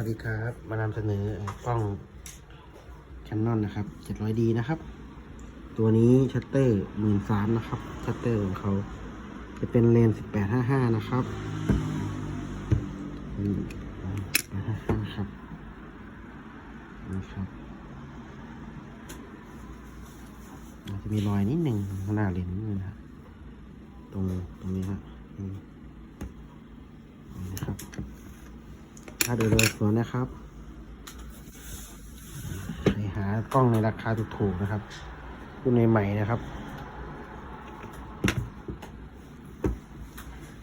สวัสดีครับมานำเสนอกล้อง Canon นะครับ 700D นะครับ ตัวนี้ชัตเตอร์หมื่นสามนะครับ ชัตเตอร์ของเขา จะเป็นเลนส์1855 นะครับ1855ครับนี่ครับมันจะมีรอยนิดหนึ่งข้างหน้าเลนส์นิดนึงนะครับตรงตรงนี้ครับนี่นี่นะครับ ถ้าดูโดยสวนนะครับใครหากล้องในราคาถูกๆนะครับรุ่นใหม่ๆนะครับ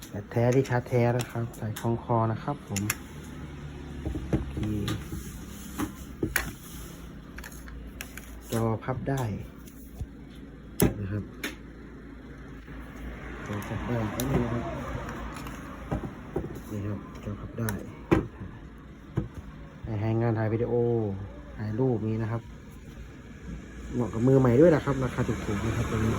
แต่แท้ที่ชาร์จแท้นะครับ ใส่คล้องคอนะครับ ผมจอพับได้นะครับจอพับได้ก็มีครับนี่ครับจอพับได้ ถ่ายวิดีโอถ่ายรูปนี้นะครับเหมาะกับมือใหม่ด้วยนะครับ ราคาถูกๆนะครับตัวนี้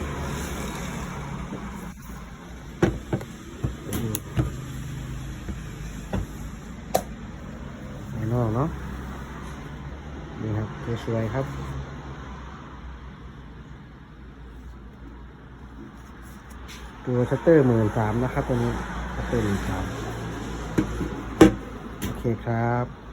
ภายนอกเนาะนี่ครับสวยๆครับตัวชัตเตอร์หมื่นสามนะครับตัวนี้ชัตเตอร์หมื่นสามโอเคครับ